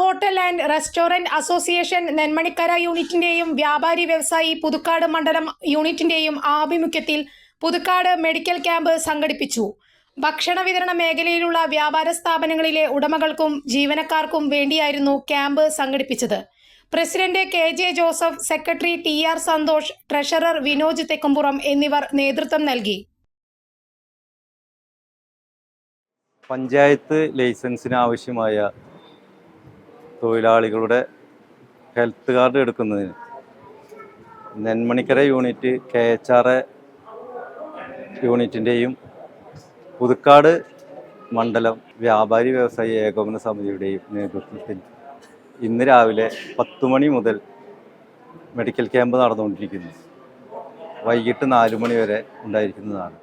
Hotel and restaurant association Nenmanikkara യൂണിറ്റിന്റെയും വ്യാപാരി വ്യവസായി പുതുക്കാട് മണ്ഡലം യൂണിറ്റിന്റെയും ആഭിമുഖ്യത്തിൽ പുതുക്കാട് മെഡിക്കൽ ക്യാമ്പ് സംഘടിപ്പിച്ചു. ഭക്ഷണ വിതരണ മേഖലയിലുള്ള വ്യാപാര സ്ഥാപനങ്ങളിലെ ഉടമകൾക്കും ജീവനക്കാർക്കും വേണ്ടിയായിരുന്നു ക്യാമ്പ് സംഘടിപ്പിച്ചത്. President K J Joseph secretary T R Santhosh treasurer Vinoj Thekkumpuram എന്നിവർ നേതൃത്വം നൽകി. പഞ്ചായത്ത് ലൈസൻസിന് ആവശ്യമായ തൊഴിലാളികളുടെ ഹെൽത്ത് കാർഡ് എടുക്കുന്നതിന്. Nenmanikkara unit K H R A യൂണിറ്റിന്റെയും Puthukkad മണ്ഡലം വ്യാപാരി വ്യവസായി ഏകോപന സമിതിയുടെയും നേതൃത്വത്തിൽ ഇന്ന് രാവിലെ പത്ത് മണി മുതൽ മെഡിക്കൽ ക്യാമ്പ് നടന്നുകൊണ്ടിരിക്കുന്നു. വൈകിട്ട് നാല് മണി വരെ ഉണ്ടായിരിക്കുന്നതാണ്.